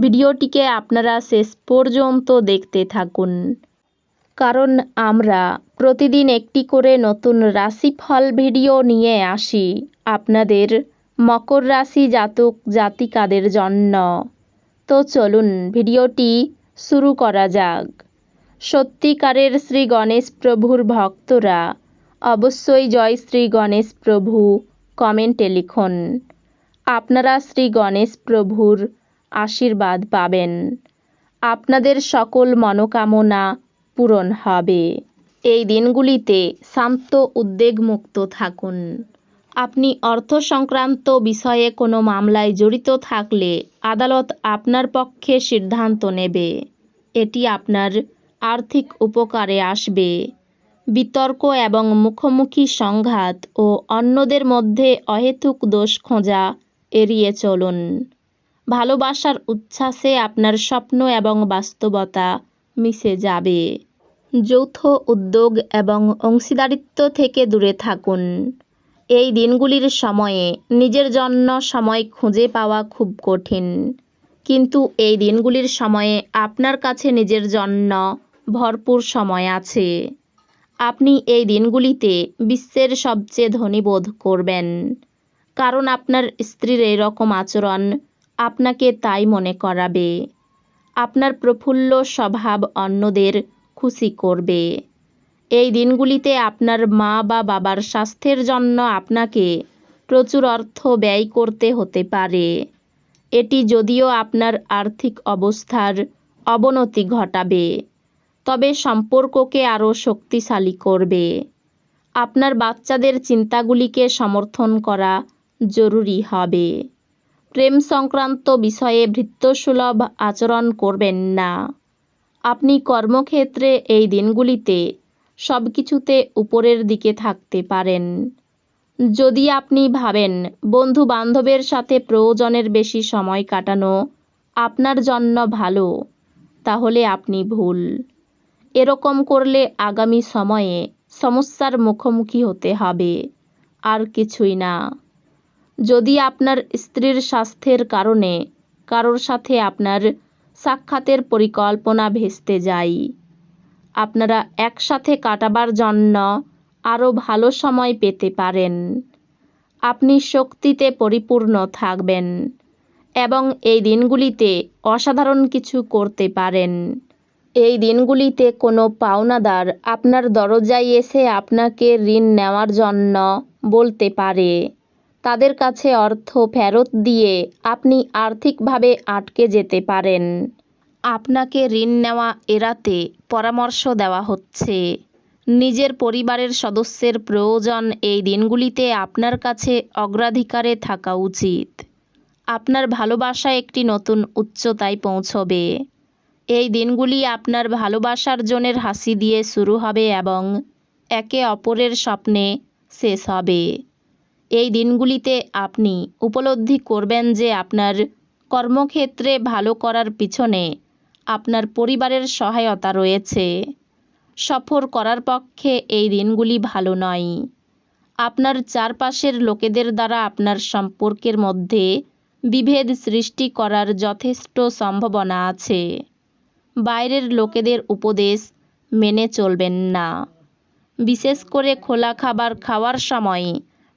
ভিডিওটিকে আপনারা শেষ পর্যন্ত দেখতে থাকুন। কারণ আমরা প্রতিদিন একটি করে নতুন রাশিফল ভিডিও নিয়ে আসি আপনাদের মকর রাশি জাতক জাতিকাদের জন্য। তো চলুন ভিডিওটি শুরু করা যাক। সত্যিকারের শ্রী গণেশ প্রভুর ভক্তরা অবশ্যই জয় শ্রী গণেশ প্রভু কমেন্টে লিখুন। আপনারা শ্রী গণেশ প্রভুর আশীর্বাদ পাবেন। আপনাদের সকল মনোকামনা পূরণ হবে। এই দিনগুলিতে শান্ত উদ্বেগমুক্ত থাকুন। আপনি অর্থ সংক্রান্ত বিষয়ে কোনো মামলায় জড়িত থাকলে আদালত আপনার পক্ষে সিদ্ধান্ত নেবে। এটি আপনার আর্থিক উপকারে আসবে। বিতর্ক এবং মুখোমুখি সংঘাত ও অন্যদের মধ্যে অহেতুক দোষ খোঁজা এড়িয়ে চলুন। ভালোবাসার উচ্ছ্বাসে আপনার স্বপ্ন এবং বাস্তবতা মিশে যাবে। যৌথ উদ্যোগ এবং অংশীদারিত্ব থেকে দূরে থাকুন। এই দিনগুলির সময়ে নিজের জন্য সময় খুঁজে পাওয়া খুব কঠিন। কিন্তু এই দিনগুলির সময়ে আপনার কাছে নিজের জন্য ভরপুর সময় আছে। আপনি এই দিনগুলিতে বিশ্বের সবচেয়ে ধনী বোধ করবেন। কারণ আপনার স্ত্রীর এরকম আচরণ আপনাকে তাই মনে করাবে। আপনার প্রফুল্ল স্বভাব অন্যদের খুশি করবে। এই দিনগুলিতে আপনার মা বা বাবার স্বাস্থ্যের জন্য আপনাকে প্রচুর অর্থ ব্যয় করতে হতে পারে। এটি যদিও আপনার আর্থিক অবস্থার অবনতি ঘটাবে, তবে সম্পর্ককে আরও শক্তিশালী করবে। আপনার বাচ্চাদের চিন্তাগুলিকে সমর্থন করা জরুরি হবে। প্রেম সংক্রান্ত বিষয়ে ভৃত্যসুলভ আচরণ করবেন না। আপনি কর্মক্ষেত্রে এই দিনগুলিতে সব কিছুতে উপরের দিকে থাকতে পারেন। যদি আপনি ভাবেন বন্ধু বান্ধবের সাথে প্রয়োজনের বেশি সময় কাটানো আপনার জন্য ভালো, তাহলে আপনি ভুল। এরকম করলে আগামী সময়ে সমস্যার মুখোমুখি হতে হবে, আর কিছুই না। যদি আপনার স্ত্রীর স্বাস্থ্যের কারণে কারোর সাথে আপনার সাক্ষাতের পরিকল্পনা ভেস্তে যায়, আপনারা একসাথে কাটাবার জন্য আরও ভালো সময় পেতে পারেন। আপনি শক্তিতে পরিপূর্ণ থাকবেন এবং এই দিনগুলিতে অসাধারণ কিছু করতে পারেন। এই দিনগুলিতে কোনো পাওনাদার আপনার দরজায় এসে আপনাকে ঋণ নেওয়ার জন্য বলতে পারে তাদের কাছে অর্থ ফেরত দিয়ে আপনি আর্থিকভাবে আটকে যেতে পারেন। আপনাকে ঋণ নেওয়া এড়াতে পরামর্শ দেওয়া হচ্ছে। নিজের পরিবারের সদস্যের প্রয়োজন এই দিনগুলিতে আপনার কাছে অগ্রাধিকারে থাকা উচিত। আপনার ভালোবাসা একটি নতুন উচ্চতায় পৌঁছবে। এই দিনগুলি আপনার ভালোবাসার জনের হাসি দিয়ে শুরু হবে এবং একে অপরের স্বপ্নে শেষ হবে। এই দিনগুলিতে আপনি উপলব্ধি করবেন যে আপনার কর্মক্ষেত্রে ভালো করার পিছনে আপনার পরিবারের সহায়তা রয়েছে। সফর করার পক্ষে এই দিনগুলি ভালো নয়। আপনার চারপাশের লোকেদের দ্বারা আপনার সম্পর্কের মধ্যে বিভেদ সৃষ্টি করার যথেষ্ট সম্ভাবনা আছে। বাইরের লোকেদের উপদেশ মেনে চলবেন না। বিশেষ করে খোলা খাবার খাওয়ার সময়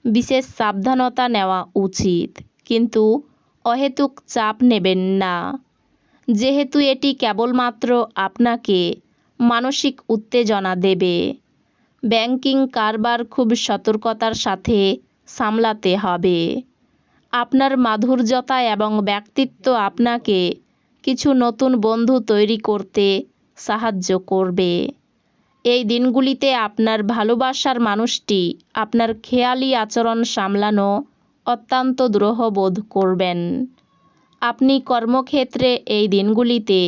বিশেষ সাবধানতা নেওয়া উচিত। কিন্তু অহেতুক চাপ নেবেন না। যেহেতু এটি কেবলমাত্র আপনাকে মানসিক উত্তেজনা দেবে। ব্যাংকিং কারবার খুব সতর্কতার সাথে সামলাতে হবে। আপনার মাধুর্যতা এবং ব্যক্তিত্ব আপনাকে কিছু নতুন বন্ধু তৈরি করতে সাহায্য করবে। এই দিনগুলিতে আপনার ভালোবাসার মানুষটি আপনার খেয়ালি আচরণ সামলানো অত্যন্ত দ্রোহ বোধ করবেন। আপনি কর্মক্ষেত্রে এই দিনগুলিতে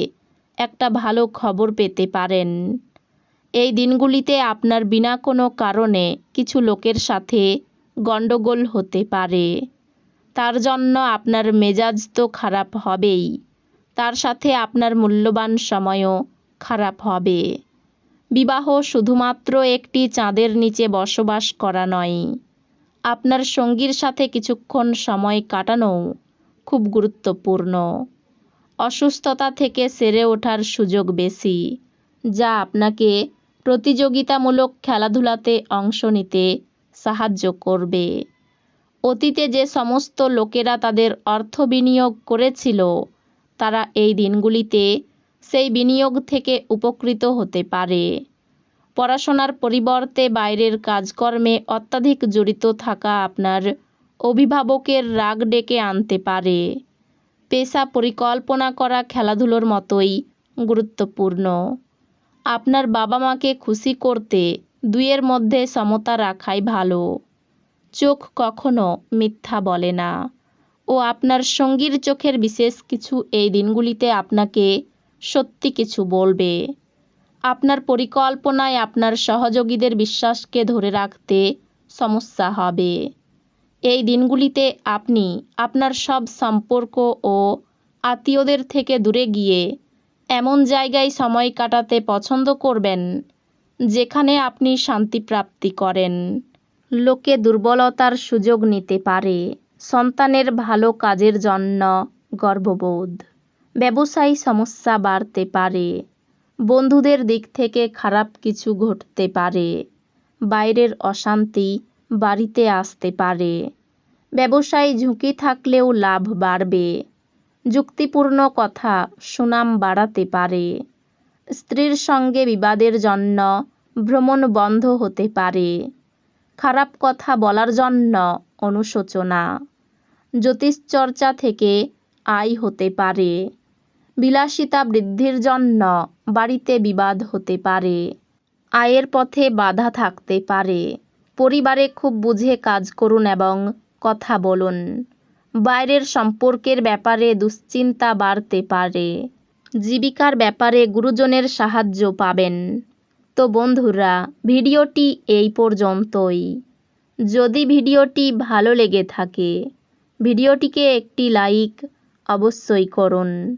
একটা ভালো খবর পেতে পারেন। এই দিনগুলিতে আপনার বিনা কোনো কারণে কিছু লোকের সাথে গণ্ডগোল হতে পারে। তার জন্য আপনার মেজাজ তো খারাপ হবেই। তার সাথে আপনার মূল্যবান সময়ও খারাপ হবে। বিবাহ শুধুমাত্র একটি চাঁদের নিচে বসবাস করা নয়। আপনার সঙ্গীর সাথে কিছুক্ষণ সময় কাটানোও খুব গুরুত্বপূর্ণ। অসুস্থতা থেকে সেরে ওঠার সুযোগ বেশি, যা আপনাকে প্রতিযোগিতামূলক খেলাধুলাতে অংশ নিতে সাহায্য করবে। অতীতে যে সমস্ত লোকেরা তাদের অর্থ বিনিয়োগ করেছিল, তারা এই দিনগুলিতে সেই বিনিয়োগ থেকে উপকৃত হতে পারে। পড়াশোনার পরিবর্তে বাইরের কাজকর্মে অত্যাধিক জড়িত থাকা আপনার অভিভাবকের রাগ ডেকে আনতে পারে। পেশা পরিকল্পনা করা খেলাধুলোর মতোই গুরুত্বপূর্ণ। আপনার বাবা মাকে খুশি করতে দুইয়ের মধ্যে সমতা রাখাই ভালো। চোখ কখনো মিথ্যা বলে না। ও আপনার সঙ্গীর চোখের বিশেষ কিছু এই দিনগুলিতে আপনাকে সত্যি কিছু বলবে। আপনার পরিকল্পনায় আপনার সহযোগীদের বিশ্বাসকে ধরে রাখতে সমস্যা হবে। এই দিনগুলিতে আপনি আপনার সব সম্পর্ক ও আত্মীয়দের থেকে দূরে গিয়ে এমন জায়গায় সময় কাটাতে পছন্দ করবেন, যেখানে আপনি শান্তি প্রাপ্তি করেন। লোকে দুর্বলতার সুযোগ নিতে পারে। সন্তানের ভালো কাজের জন্য গর্ববোধ। ব্যবসায়ী সমস্যা বাড়তে পারে। বন্ধুদের দিক থেকে খারাপ কিছু ঘটতে পারে। বাইরের অশান্তি বাড়িতে আসতে পারে। ব্যবসায় ঝুঁকি থাকলেও লাভ বাড়বে। যুক্তিপূর্ণ কথা সুনাম বাড়াতে পারে। স্ত্রীর সঙ্গে বিবাদের জন্য ভ্রমণ বন্ধ হতে পারে। খারাপ কথা বলার জন্য অনুশোচনা। জ্যোতিষচর্চা থেকে আয় হতে পারে। বিলাসিতা বৃদ্ধির জন্য বাড়িতে বিবাদ হতে পারে। আয়ের পথে বাধা থাকতে পারে। পরিবারে খুব বুঝে কাজ করুন এবং কথা বলুন। বাইরের সম্পর্কের ব্যাপারে দুশ্চিন্তা বাড়তে পারে। জীবিকার ব্যাপারে গুরুজনের সাহায্য পাবেন। তো বন্ধুরা, ভিডিওটি এই পর্যন্তই। যদি ভিডিওটি ভালো লেগে থাকে, ভিডিওটিকে একটি লাইক অবশ্যই করুন।